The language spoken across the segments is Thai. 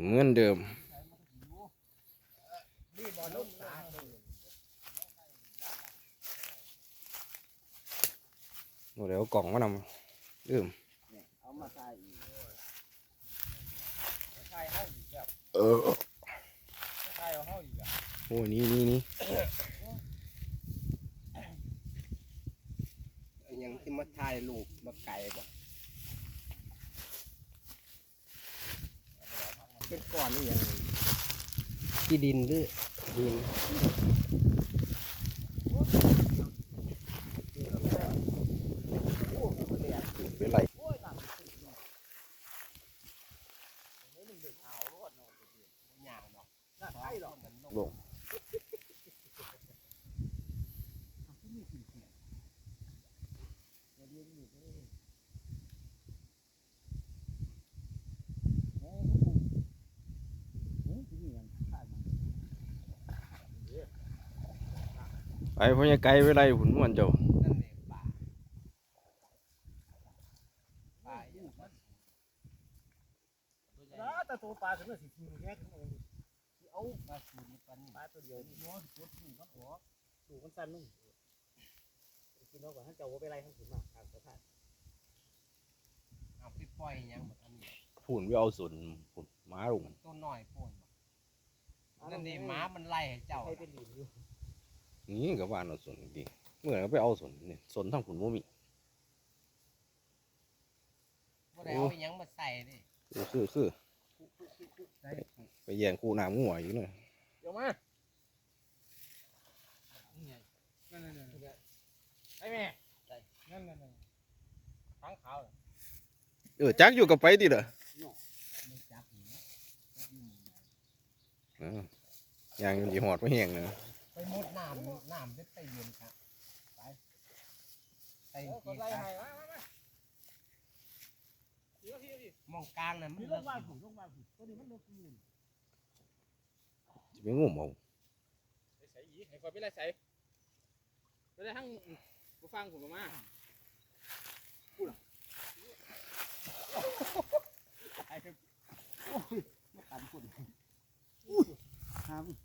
เหมือนเดิมโมตาโอ้เดี๋ยวกล่องมานำลืมเอามาใส่อีกใส่ห้องอีกแล้วเออใส่เอาห้องอีกแล้วโอ้นี่นี่นี่ยังที่มาถ่ายรูปมาไก่บ่ เป็นก้อนนี่ยังที่ดินหรือดิน พราะยังไกลไปไรหุ่นมันเจ้านั่นเองป่าป่าอย่างนั้นแล้วแต่ตัวปลาถึงจะสิทีแค่เองเอาปลาสูนปลานี่ปลาตัวเดียวนี่มันตัวสูงมันหัวสูงมันสั้นนุ่งกินเอาก่อนท่านเจ้าว่าไปไล่ทั้งขุนมาทางสะพานเอาไปปล่อยหยังหมดอันนี้หุ่นไปเอาส่วนหุ่นม้าลงตัวน้อยป่นบ่นั่นนี่หมามันไล่ให้เจ้าให้เป็นหลินอยู่ นี่กับบ้านเอาส่วนจริงเมื่อไหร่ไปเอาส่วนนี่ส่วนทั้งหุ่นโมมีบ่ได้เอาหยังมาใส่ดิคือคือคือใส่ไปแย่งคู่น้ำงัวอยู่เลยเดี๋ยวมานี่ไงนั่นนั่นนั่นไอ้แม่นั่นนั่นนั่นทั้งขาวเออจักอยู่กับไปดิเหรอไม่จับนี่นะจับอยู่หมู่ไหนเออย่างอยู่ดีหอดไม่แห้งนะ ไปมุดน้ำน้ำได้ไปเย็นครับไปไปเออกินไล่คให้รับมามามาเดี๋ยวพี่พี่มองกลางน่ะมันพี่ลเลิงกมาผูกลงมาผูกตัวนี้มันเลิกอยู่จะไปงุ่มเอาไปใส่อีกให้คอยไปไล่ใส่ไปได้ทั้งผู้ฟังผมมามาตันคนครับเอามัน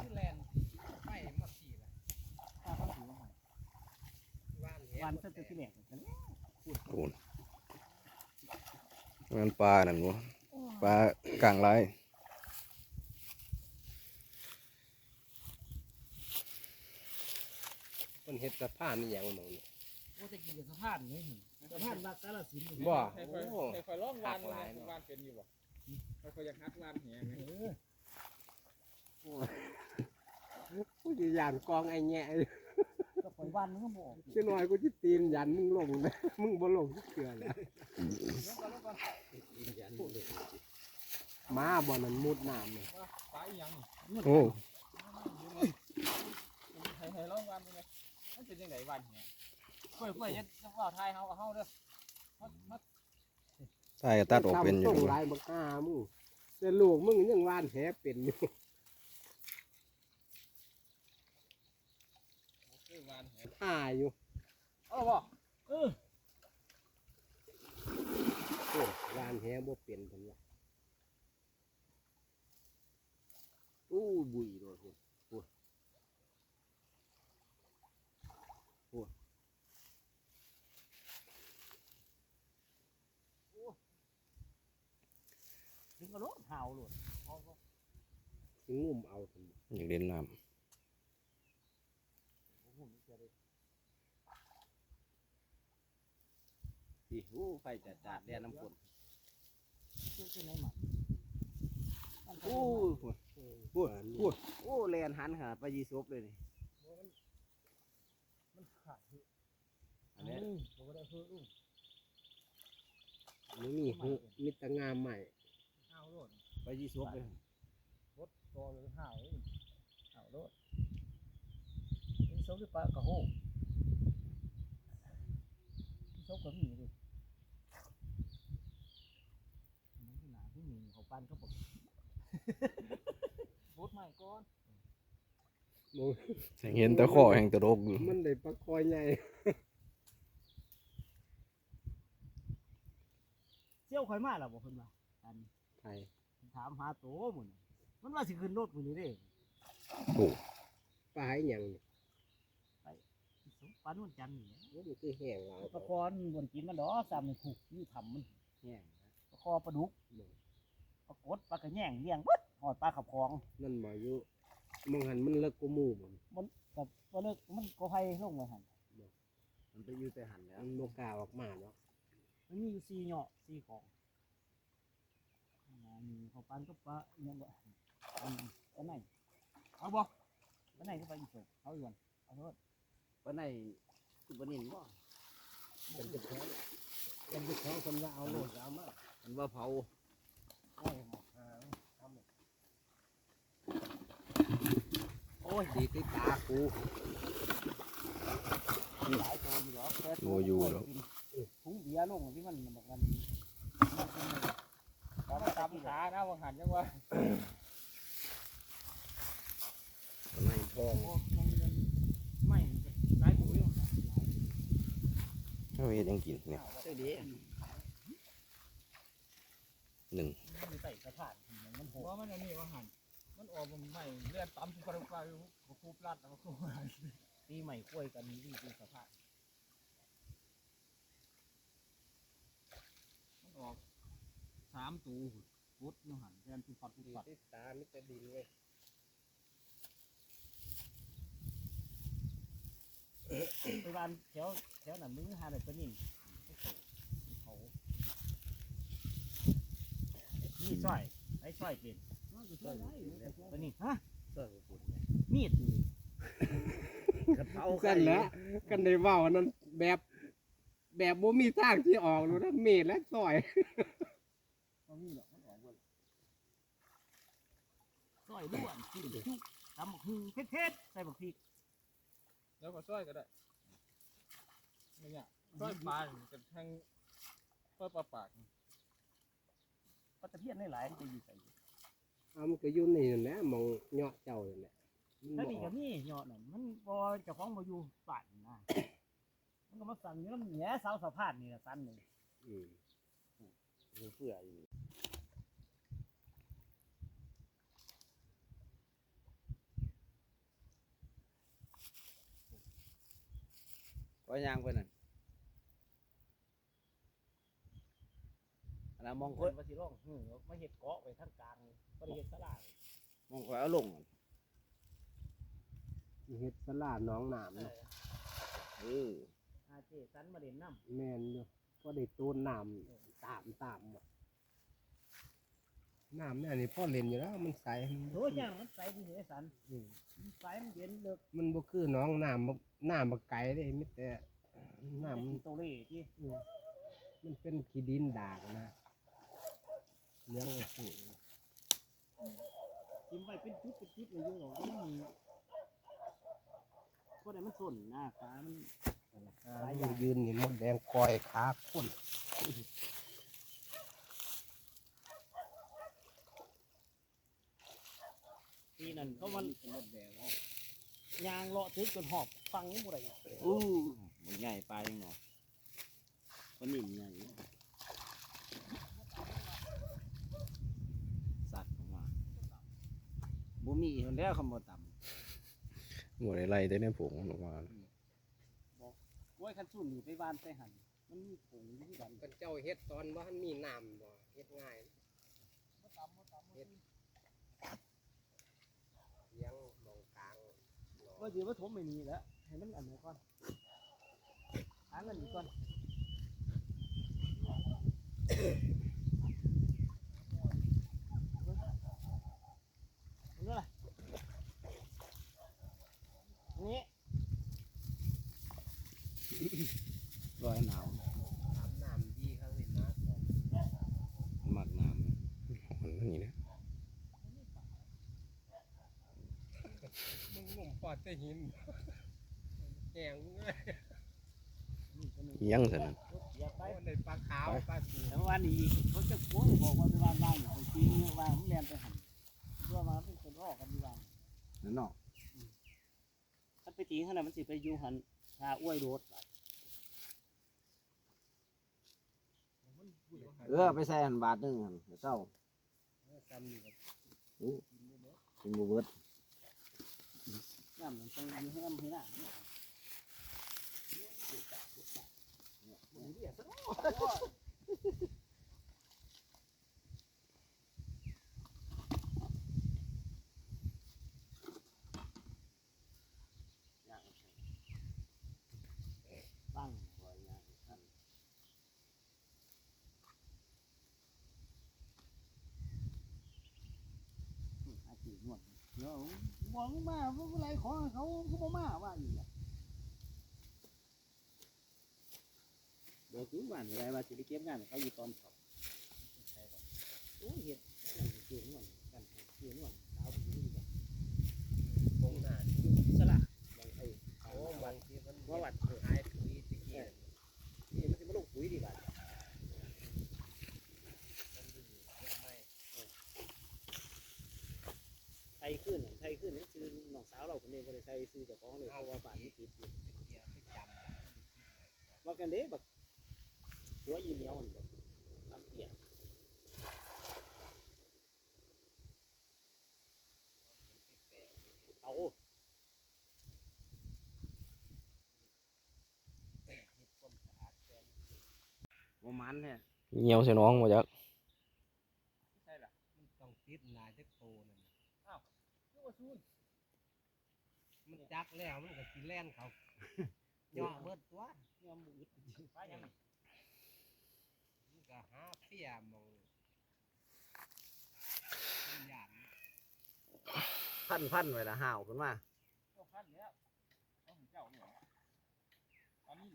คือแลนไปมาขี่ละ ข้าวเขาถือมา ว่านวันเห็เสร็จที่แหลกกันหุ่นมันปลานั่นวะปลากลางไรคนเฮ็ดสะพานนี่หยังหมองนี่โอ้จะกินกับสะพานนี่สะพานรักกาลสินบ่ให้คอยโอ้ให้คอยร้องวานหลากหลายเนอะวานเป็นอยู่บ่ให้คอยอยากฮัดวานแหงเออกูจะยานกองไอ้แง่ก็ป ล่อยวันนึงก็บอกจะหน่อยกูจะตีนยันมึงลงนะมึงบ่ลงทุกเกือแหล้วมาบ่นั่นมุดน้ำเลยว่าปลาอีหยังโอ้ให้ให้ร้องวานเป็นไงมันเป็นยังไงวานแหงกล้วยกล้วยจะจะว่าทายเฮากับเฮาเด้อมัดมัดใช่ก็ตัดออกเป็นอยู่ส่งดูลายบักอ้ามึงแต่ลูกมึงยังวานแหเป็นอยู่ คือวานแหงท่าอยู่เอาบ่เออโอ้วานแหบ่เป็นเพิ่นว่าอู้บุยโดดพุ่นพุ่นพุ่นถึงกระโดดห่าวหลุดสิงุ่มเอาซั่นบ่อยากเล่นน้ สิโอ้ไฟจัดจัดแดนน้ำฝนคือคือไหนหมักโอ้พุ่นพุ่นพุ่นโอ้แลนหันหาไปยีซบเลยนี่มันขาดอันนี้ผมก็ได้เพิ่มลูกมันมีหูมิตรงามใหม่ห่าวหลุดไปยีซบเลยรถตัวเลยห่าวห่าวหลุดเป็นโซ่หรือปลากระโหกโซ่กระหมี่ดิมันขนาดที่หมีเขา ปั้นเขาบอกบดใหม่ก่อนมองำเห็นแตะข้อแห่งตะโดกอยู่มันได้ปลาคอยใหญ่เซี่ยวข่อยมาแล้วบอกเพิ่นว่าอันไทยถามหาโตหมุนมันว่าสิขึ้นรถมื้อนี้เด้โอ้ปลาให้หยังนี่สมปันวันจันทร์นี่แหละโอ้มันคือแห้งหลายปลาคอนบนกินมันดอกซ้ำนี่ถูกนี่ทำมันแห้งปลาคอปลาดุกป ลากดปลากระแยงเลี้ยงเบิดหอดปลาขับคลองนั่นมาอยู่มองหันมันเลิกกูหมู่มันมันกับปลาเลิกมันก็ไฟลงมาหันมันไปอยู่แต่หันแล้วมันโมกล้าออกมาเนาะมันมีอยู่สี่เหยาะสี่ของอันนี้เขาปันก็ปลาอิหยังบ่อันปลาไหนเอาบ่ปลาไหนก็ปลาอีสกเอาอยู่วันเอาโทษปานไหนคือบ่นินบ่เป็นเจ้าของเป็นเจ้าของคนว่าเอาโลดเอามามันว่าเผา โอ้ยโอ้ยดีติดตากูหลายตัวอยู่หรอกแต่โมอยู่แล้วถุงเบียร์ลงที่มันบอกกันเอามาตามขานะว่าหันจังว่าในทองโอ้ยังไม่หลายตัวอยู่เอาเฮ็ดหยังกินเนี่ยดีหนึ่ง มันใส่กระถางมันโหเพราะมันอันนี้ว่าหันมันออกมันไม่เลือดปั๊มทุกคนไปบ่คูบลัดแล้วก็คูตีใหม่กล้วยกันนี่คือสภาพมันออกสามตูพุทธนูหันแทนพุทธปัดพุทธดีปัดติดตามิตรดินเว้ยไปบ้านแถวแถวนั้นมึงหาได้ปะนี่เขา นี่ช่อยไอ้ช่อยเป็นปะนี่ฮะเสื้อกูมีดกระเป๋ากันแหล้วกันได้เว้าอันนั้นแบบแบบบ่มีทางที่ออกรู้นะเมดและซอยมันมีหรอกมันออกเว้ยช่อยล้วนกินจุกตำบักหุ่งเผ็ดๆใส่บักพริกแล้วก็ซอยก็ได้ไม่ยากซอยปลากับทางซอยปลาปาก ปลาตะเพียนหลายๆมันจะอยู่ใส่เอามันก็อยู่นี่นั่นแหละมองเหยาะเจ้านั่นแหละมันถ้าบ่นี่อก็อกมียอดนั่นมันบ่เจ้าของบ่อยู่บ้านนะ มันก็มาสั่นอยู่นำแหน่เสาสะพานนี่ล่ะสั่นนี่อืมมันเฟื่ออยู่ก็ยางไปนั่นอันนั้น มองคคนนว่าสิร้องหือมาเฮ็ดเกาะไว้ทางกลางบ่ได้เฮ็ดศาลามองคอยเอาลงเฮ็ดสลาน้องน้ำเอเนาะอเอออาเจสันมาเล่นน้ำแม่นอยู่ก็ได้ตูนน้ำตามตามว่ะน้ำเนี่ยนี่พ่อเล่นอยู่แล้วมันใสมันโหย่างมันใสที่เหสันอืมมันใสมันเย็นเลิกมันบ่คือน้องน้ำบ่น้ำบ่ไกลเด้มิแต่น้ำมันโตเล่ที่มันเป็นขี้ดินดากนะ เลี้ยงไว้สิกินไปเป็นจุดเป็นจุดเลยอยู่หรอกมันมีก็ได้มันสนหน้าขามันหลายอย่ยืนนี่มดแดงกอยขาคนปีนั้นเขามันมดแดงยางเลาะถึงจนหอบฟังยังบ่ได้อู้มันใหญ่ไปยังเนาะมันหนิ่มใหญ่สัตว์ของมา บุมีคนแล้วคำบ่ต่หมดอะไรได้ในผงมันออกมาโอ้ยคันสุ่นนี่ไปบ้านไปหันมันมีผงอยู่กันกันเจ้าเฮ็ดตอนว่ามันมีน้ำบ่เฮ็ดง่ายเฮ็ดเลี้ยงมองกลางหนอว่าเดี๋ยวว่าถมไม่มีแล้วให้มันอันไหนก่อนหาเงินอีกก่อนมันก็อะไรนี่ำร้ อยหนาวน้ำน้ำห็นนะมักน้มันนี่นะมึงงมปอดแต่หินแหงเลยยังซะนั่นเสียไปในปลาขาวปลาสูแต่วันนี้เขาจะโค้งบอกว่าไปบ้านบ้านไปปีนว่าผมเรียนไปหันเพื่อมาเป็นคนออกกันดีกว่านั่นเนาะถ้าไปตีขนาดมันสิไปอยู่หันหาอ้วยโดด ไป เออไปใส่อันบาทหนึงหั่นเจ้าซ้ำนี่ก็กินบ่เบิดน้ำมันต้องมีแฮมให้หน้า ตั้งบ่อย่างนั้น อาชีพนวด เดี๋ยวมองมาเพราะอะไรของเขาเขาบ่มาว่าอีกอะบอกอยู่บ้านอะไรว่าสิไปเก็บงานเขาอยู่ตอนเช้าโอ้ยเฮ็ดนั่นเกี่ยวนวดกันเกี่ยวนวดสาวผู้หญิงกันคงหน้าสละบางไอ้โอ้บางทีมันว่าวัด หายปุ๋ยตะกี้ นี่มันสิมาลงปุ๋ยดีกว่า มันอยู่ไม่ ไทยขึ้นน่ะไทยขึ้นนี่คือน้องสาว เราคนนี้บ่ได้ใส่ซื้อเจ้าของเลยเพราะว่าบ้านนี้ติดอยู่เกียร์ไปจว่ากันเด้บักหัวยีเหนียวนี่บักลำเอียงเอาบ่มันแท้เหี่ยวใส่น้องมาจัก ใช่ล่ะำมันต้องติดหลายจักโตนั่นน่ะ นึกว่าซูน มัน จักแล้วมันก็สิแล่นเขาย่อเบิดตัวยอมบุดปลายังนี่มันก็หาเฟียหมองมันหยาดพันพันไว้ละห่าวขึ้นมาเจ้าพันแล้วเอาของเจ้าเนี่ยปลานิ่ม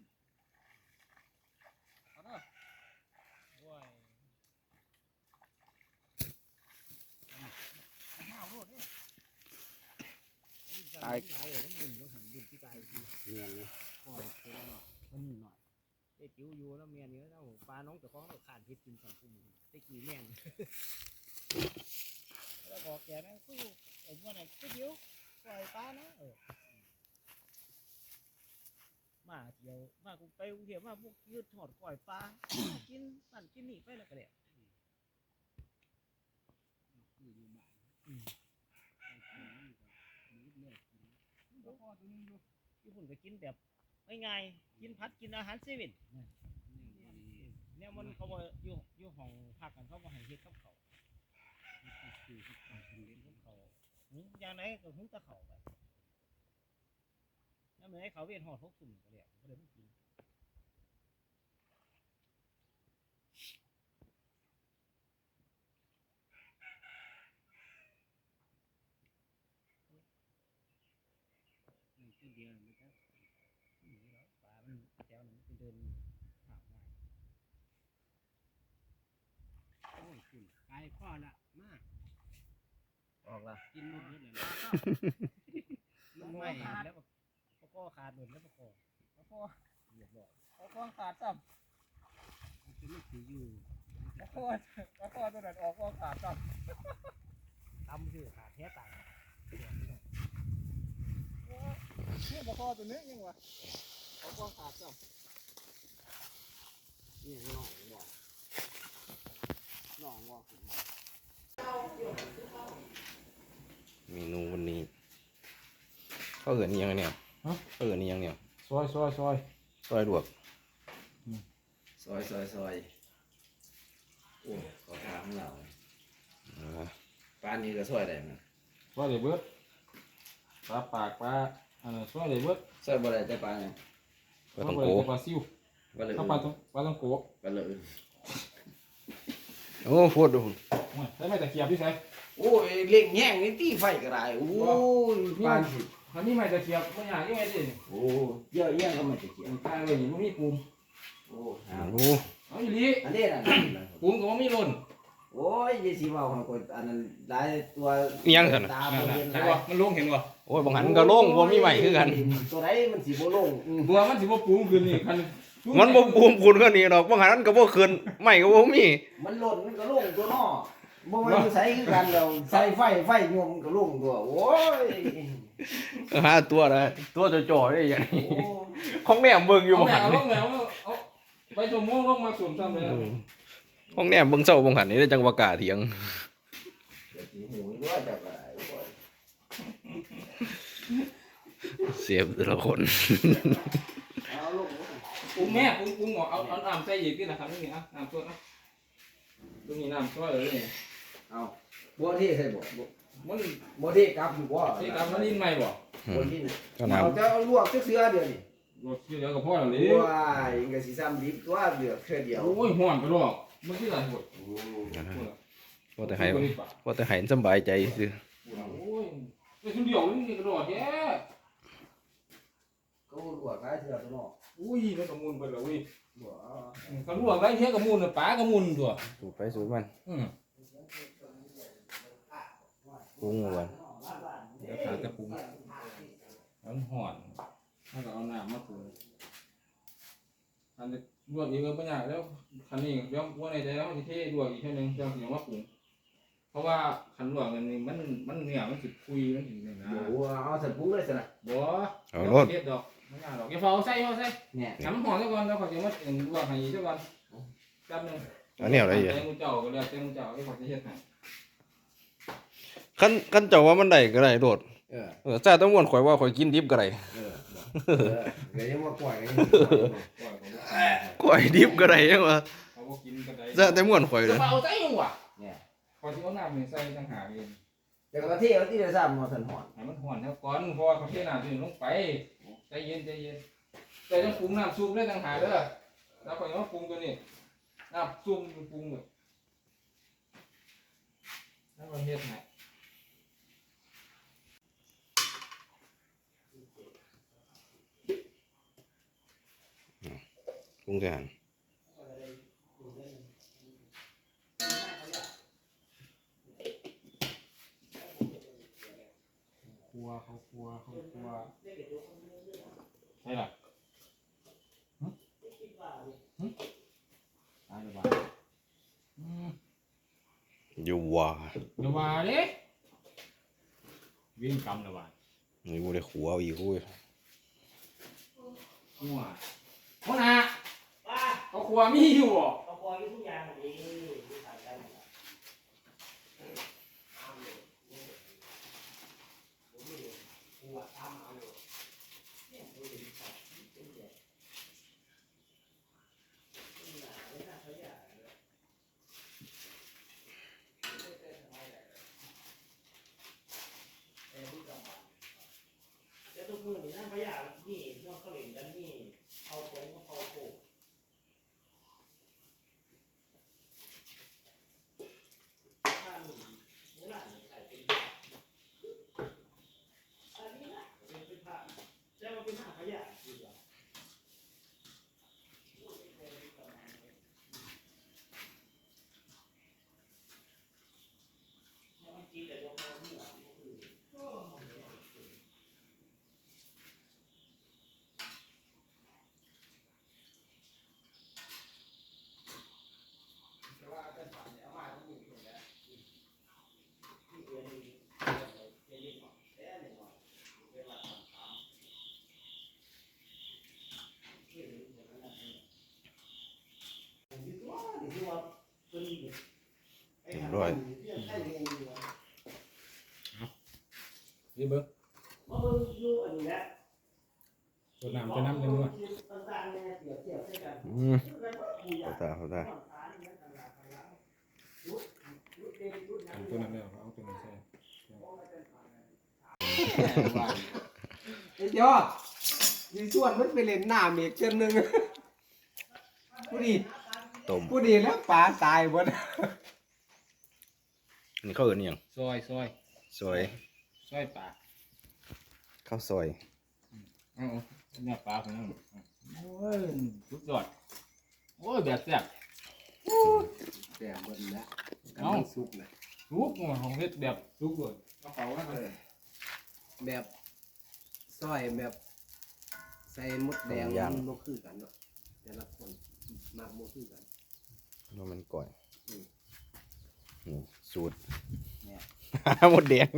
เอาเด้อ โอ้ย เอาห้าวโลดเนี่ย ตาย เนี่ยนี่หน่อยมันหน่อยไอ้จิ๋วอยู่แล้วเมียนี่แล้วปลาน้องเจ้าของเราขาดพิษกินสองกุ้งไอกี่แม่นแล้วบอกแกนะกูไอ้พวกนั้นก็เดียวปล่อยปลานะเออมาเที่ยวมากูไปกรุงเทพมาพวกยืดถอดปล่อยปลากินสั่นกินหนีไปแล้วก็เดี๋ย วตัวพ่อตัวนึงอยู่ญี่ปุ่นก็กินแบบง่ายๆกินพัดกินอาหารเซเว่นเนี่ยมันเขาบอกอยู่อยู่ห้องพักกันเขาบอกให้เฮ็ดกับเขาวคือเฮ็ดกับเขาวหุงอย่างไหนก็หุงแตะเขาไปแล้วมันให้เขาเวียนหอดหกสุ่มก็เลยก็เลยไม่กินนี่ตัวเดียวมันก็ นี่เนาะปลามันแถวนั้นมันเดินผ่านง่าย โอ้ย คุณไปพ่อละมาออกละกินหมดเลยมัมันนไม่ไม่แล้วประกอขาดหล่นแล้วประกอเอาพ่อเรียบร้อยเอาพ่อขาดซ้มันจะไม่ถืออยู่ำเอาพ่อเอาพ่อตัวนั้นออกพ่อขาดซ้ตำคือขาดแท้ตายำเนี่ยเอาพ่อตัวนี้ยังวะเอาพ่อขาดซ้นี่น้องบ่ น้องบ่ขึ้นมาเมนูวันนี้เขาเอิ้นอิหยังเนี่ยเขาเอิ้นอิหยังเนี่ยซอยซอยซอยซอยลวกซอยซอยซอยโอ้ขอทางของเราอ่าปานนี้ก็ซอยได้มั้ยซอยเลยเบิดปลาปากปลาอันนั้นซอยเลยเบิดซอยบ่ได้แต่ปลาเนี่ยก็ต้องโกปลาซิวว่าเลยถ้าปลาต้องปลาต้องโกะว่าเลย โอ้พูดดูได้ไหมแต่เกียบพี่ใส่โอ้ยเล่งแย่งนี่ตีไฟก็ได้โอ้ยปานสิอันนี้ไม่แต่เกียบไม่อยากยังไงดิโอ้เยอะแยะก็ไม่จะเกี่ยวมันตายเลยนี่มันมีปุ่มโอ้หาโอ้เอาอีหลีอันนี้น่ะปุ่มก็บ่มีหล่นโอ้ยยี่สิเว้าของคนอันนั้นหลายตัวอิหยังซั่นน่ะตาบ่เห็นเห็นหลาบ่ยมันลงเห็นบ่โอ้ยบางหันก็โล่งบ่มีใหม่คือกัน ตัวไหนมันสิบ่ลงอืมบัวมันสิบ่ปุ่มขึ้นนี่คัน มันบ่บูมคุณก็นี่ดอกบางหันมันก็บ่ขึ้นใหม่ก็บ่มีมันหล่นมันก็ลงตัวนอบ่มันใส่คือกันแล้วใส่ไฟไฟยมมันก็ลงตัวโอ้ยหาตัวได้ตัวจ่อๆได้อย่างนี้โอ้ของแม่เบิ่งอยู่เอาบางแม่หันเอาลนี่งแล้วเอาไปสมมุติลงมาสวมซ้ำเลยอืมโอ้ห้องแนมเบิ่งเศร้าเบิ่งหันนี่ได้จังหวะกล้าเถียงเดี๋ยวสิหูว่าจะไปโอ้ยเสียบแต่ละคนเอาลูก ปรุงแม่ปรุงปรุงหมอเอาเอาน้ำใส่อีกนี่นะครับนี่นะน้ำสดนะตรงนี้น้ำซอยเลยนี่เอาบัวที่ใส่บ่บ่มันบัวที่กลับอยู่บ่ที่กำมันนินใหม่บ่บัวที่นี่ก็น้เอาแต่เอาลวกเสื้อเดียวนี่รถเยอะกับพ่อเราเลยว้ายยังก็สิซ้ำดิบตัวเดียวแค่เดียวโอ้ยห่อนไปหรอกมันที่ไหนหมดำว่าแต่ให้ว่าแต่ให้สำบายใจซื่อโอ้ยไปชุดเดียวนี่กระโดดแย่ก็ลวกหลายเทื่อตัวเนาะ อุ้ยมันกระมุนไปเลยบ่เอากระลวกไรเที่ยกระมุนป้ากระมุนตัวสูดไปสูดมันอืมปรุงเอาไว้เดี๋ยวขาจะปรุงมันห่อนถ้าก็เอาน้ำมาปรุงอันนี้ลวกอีกก็ไม่ยากแล้วคันนี้เดี๋ยวว่าในใจแล้วที่เท่ลวกอีกแค่นึงเดี๋ยวเดี๋ยวมาปรุงเพราะว่าคันลวกกันนี่มันมันเนี่ยมันสิคุยมันสิเนี่ยนะบ่เอาใส่ปรุงเลยสินะบ่เอารถเด็ดดอก ไม่ยากดอกอย่าเฝ้าใส่เฝ้าใส่เนี่ยน้ำหอมซะก่อนแล้วขอจะมาเอ็นลวกให้อีกซะก่อนแป๊บนึงอันนี้อะไรอะแตงเจ้าก็แล้วแตงเจ้าไอ้ขอจะเฮ็ดให้คันคันเจ้าว่ามันได้ก็ได้โดดเออ เออจ้าต้องม่วนข่อยว่าข่อยกินดิบก็ได้เออเออเดี๋ยวยังมาปล่อยกันปล่อยเขาบ่ข่อยดิบก็ได้ยังว่าเขาบ่กินก็ได้จ้าแต่ม่วนข่อยเลจะยมาเอาใจยังวะเนี่ยขอที่เอาน้ำนี่ใส่ต่างหากเอง เดี๋ยวก็ที่เอาที่ได้ซ้ำมาสันหอนให้มันห่อนเท่าก่อนเพอเขาเทน้ำนี่ลงไป ใจเย็นใจเย็นแต่ต้องปรุงน้ำซุปได้ต่างหากเด้อแล้วข่อยมาปรุงตัวนี้น้ำซุปปรุงเลยแล้วมันเฮ็ดให้ปรุงกันครัวเขาครัวเขาครัวใช่หรอหึหึตายแล้วบ้าอืม อยู่ว่า อย่าว่าเด้วิ่งกำละบาดนี่บ่ได้ขัวเอาอีกโอ้ยหัวหัวหน้าเขาครัวมีอยู่บ่ เอาคอยอย่างนี่มีสายกัน แล้วทุกมือนี่นั่นพยานี่นอกเขาเล่นกันนี่เอาของมาเอาโขกถ้ามีเนื้อหนังใส่เป็นผ้าอันนี้นะเป็นผ้าแล้วมันเป็นผ้าพยาดีกว่ามันกินแต่ตัวมันนี่หว่า เรียบร้อย นี่เบิ่ง มาเบิ่งดูอันนี้ แหละตัวน้ำจะน้ำจังด้วยต่างๆเนี่ยเปรียบเทียบให้กันอืมแล้วก็กูอยาเข้ากตาเข้าตาตัวนั้นเด้อเอาตัวนั้นใส่ไอ้ยอดมีส่วนมันไปเล่นน้ำอีกเช่นหนึงผู้ดีต้มผู้ดีแล้วปลาตายหมดอันนี่เขาเอิ้นอิหยังซอยซอยซอยซอยปลา ข้าวซอยเอาเอาเนี่ยปลาของนั่นโอ้ยสุดยอดโอ้ยแบบแซ่บแต่หมดแล้วเอ้ากำลังสุกเลยสุกของเฮ็ดแบบสุกเลยกระเป๋านั่นเลยแบบซอยแบบใส่มดแดงมันบ่คือกันเนาะแต่ละคนมากบ่คือกันว่ามันก่อยอืมนี่สูตรหาหมดแดง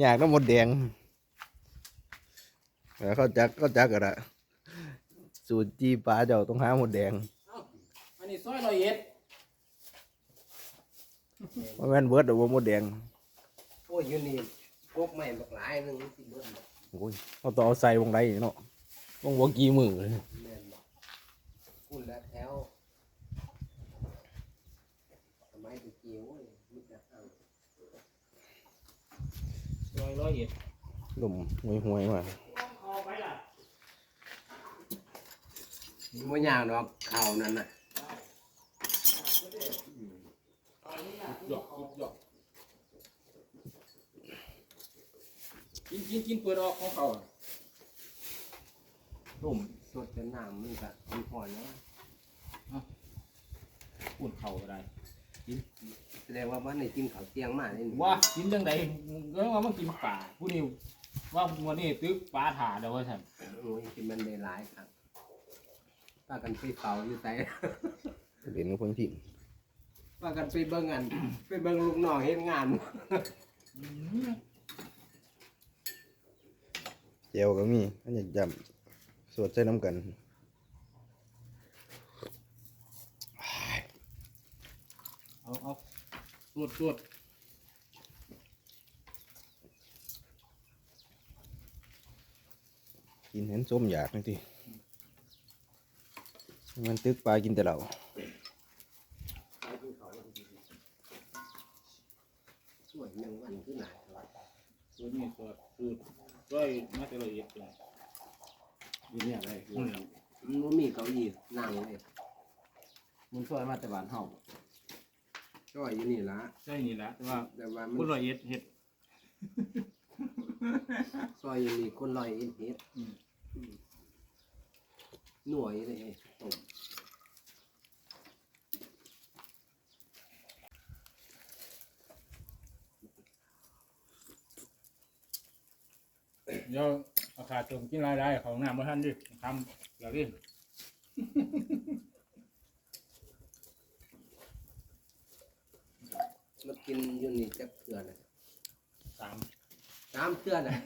อยากน้ำหมดแดงแล้ว เขาจักเขาจักกันละสูตรจีปลาเจ้าต้องหาหมดแดงอันนี้ซอยร้อยเอ็ดว่าแม่นเบิร์ดหรือว่ามดแดงโอ้ยอยู่นี่พวกใหม่บักหลายหนึงสิเบิดบ่โอ้ยเอาต่อเอาใส่วงไรเนาะวงวัวกี่มือเลยแม่นบ่คุณและแถวสมัยตะกี้โอ้ยมีแต่เอาร้อยร้อยเอ็ดลมห่วยห่วยๆมา เอาไปล่ะ บ่ยากดอกข้าวนั่นน่ะหยอกหยอกกินกินกินเปิดออกของเขาอะต้มสดจนน้ำมันก็มีพอแล้วอุ่นเข่าก็ได้แสดงว่าวันนี้กินข้าวเที่ยงมาเลยนี่ว่ากินจังไดก็ว่ามากินป่าผู้นี้ว่าวันนี้ตึกปลาถ่าเดี๋ยวว่าฉันโอ้ยกินมันได้หลายครับ พากันไปเฝ้าอยู่ไส เด่นกับเพิ่งถิ่มพากันไปเบิ่งอัน ไปเบิ่งลูกน้องเฮ็ดงานเจลก็มีอันอยากจำสวดใส่น้ำกันเอาเอาตรวจตรวจกินเห็นส้มอยากนั่นที มันตึกปลากินแต่เราสวยแมงวันคือหลายครับตัวนี้ตรวจตรวจด้วยมาแต่ละเอียดเลยอยู่เนี่ยเลยมันบ่มีเก้าอี้นั่งเลยมันช่วยมาแต่บ้านเฮาก็อยู่นี่ละใช่นี่แหละแต่ว่าแต่ว่ามันผู้ละเอียดเห็ดซอยอยู่นี่คนลอยเอ็นเฮ็ดอืมอืม หน่วยเลยต้มเดี๋ยวเอาขาจมกินรายได้ของน้ำมาท่านดิทำอย่างนี้มากินอยู่นี่จักเทื่อน่ะสามสามเทื่อน่ะ